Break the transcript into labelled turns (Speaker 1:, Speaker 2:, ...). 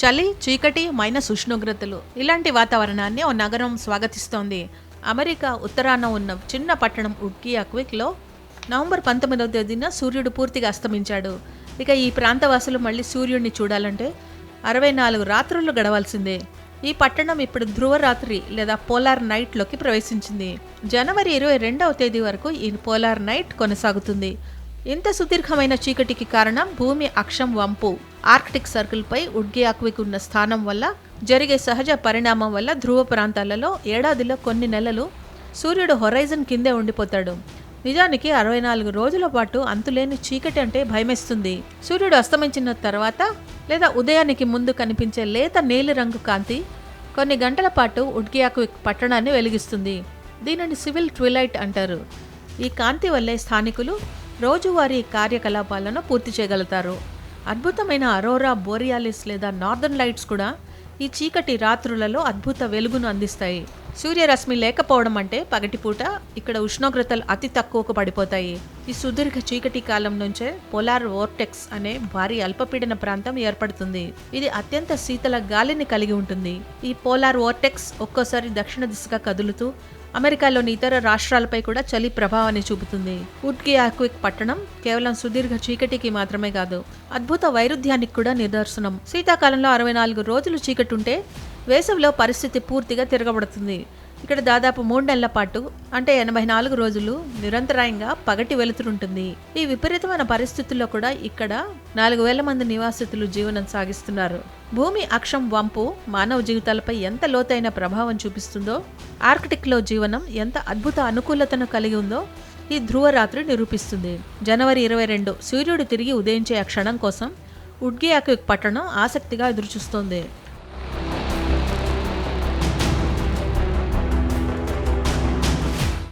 Speaker 1: చలి చీకటి మైనస్ ఉష్ణోగ్రతలు. ఇలాంటి వాతావరణాన్ని ఓ నగరం స్వాగతిస్తోంది. అమెరికా ఉత్తరాన ఉన్న చిన్న పట్టణం ఉడ్కియాక్విక్లో నవంబర్ పంతొమ్మిదవ తేదీన సూర్యుడు పూర్తిగా అస్తమించాడు. ఇక ఈ ప్రాంతవాసులు మళ్ళీ సూర్యుడిని చూడాలంటే అరవై నాలుగు రాత్రులు గడవాల్సిందే. ఈ పట్టణం ఇప్పుడు ధ్రువరాత్రి లేదా పోలార్ నైట్లోకి ప్రవేశించింది. జనవరి ఇరవై రెండవ తేదీ వరకు ఈ పోలార్ నైట్ కొనసాగుతుంది. ఇంత సుదీర్ఘమైన చీకటికి కారణం భూమి అక్షం వంపు. ఆర్కిటిక్ సర్కిల్పై ఉడ్గియాక్విక్ ఉన్న స్థానం వల్ల జరిగే సహజ పరిణామం వల్ల ధ్రువ ప్రాంతాలలో ఏడాదిలో కొన్ని నెలలు సూర్యుడు హొరైజన్ కిందే ఉండిపోతాడు. నిజానికి అరవై నాలుగు రోజుల పాటు అంతులేని చీకటి అంటే భయమేస్తుంది. సూర్యుడు అస్తమించిన తర్వాత లేదా ఉదయానికి ముందు కనిపించే లేత నీలిరంగు కాంతి కొన్ని గంటల పాటు ఉడ్గియాక్విక్ పట్టణాన్ని వెలిగిస్తుంది. దీనిని సివిల్ ట్విలైట్ అంటారు. ఈ కాంతి వల్లే స్థానికులు రోజువారీ కార్యకలాపాలను పూర్తి చేయగలుగుతారు. అద్భుతమైన అరోరా బోరియాలిస్ లేదా నార్దర్న్ లైట్స్ కూడా ఈ చీకటి రాత్రులలో అద్భుత వెలుగును అందిస్తాయి. సూర్యరశ్మి లేకపోవడం అంటే పగటిపూట ఇక్కడ ఉష్ణోగ్రతలు అతి తక్కువకు పడిపోతాయి. ఈ సుదీర్ఘ చీకటి కాలం నుంచే పోలార్ వోర్టెక్స్ అనే భారీ అల్పపీడన ప్రాంతం ఏర్పడుతుంది. ఇది అత్యంత శీతల గాలిని కలిగి ఉంటుంది. ఈ పోలార్ వోర్టెక్స్ ఒక్కోసారి దక్షిణ దిశగా కదులుతూ అమెరికాలోని ఇతర రాష్ట్రాలపై కూడా చలి ప్రభావాన్ని చూపుతుంది. ఉడ్కియాక్విక్ ఆక్విక్ పట్టణం కేవలం సుదీర్ఘ చీకటికి మాత్రమే కాదు అద్భుత వైరుధ్యానికి కూడా నిదర్శనం. శీతాకాలంలో అరవై నాలుగు రోజులు చీకటి ఉంటే వేసవిలో పరిస్థితి పూర్తిగా తిరగబడుతుంది. ఇక్కడ దాదాపు మూడు నెలల పాటు అంటే ఎనభై నాలుగు రోజులు నిరంతరాయంగా పగటి వెలుతురుంటుంది. ఈ విపరీతమైన పరిస్థితుల్లో కూడా ఇక్కడ నాలుగు వేల మంది నివాసితులు జీవనం సాగిస్తున్నారు. భూమి అక్షం వంపు మానవ జీవితాలపై ఎంత లోతైన ప్రభావం చూపిస్తుందో ఆర్కిటిక్లో జీవనం ఎంత అద్భుత అనుకూలతను కలిగి ఉందో ఈ ధ్రువరాత్రి నిరూపిస్తుంది. జనవరి ఇరవై రెండు సూర్యుడు తిరిగి ఉదయించే ఆ క్షణం కోసం ఉడ్గియాకు పట్టణం ఆసక్తిగా ఎదురుచూస్తోంది.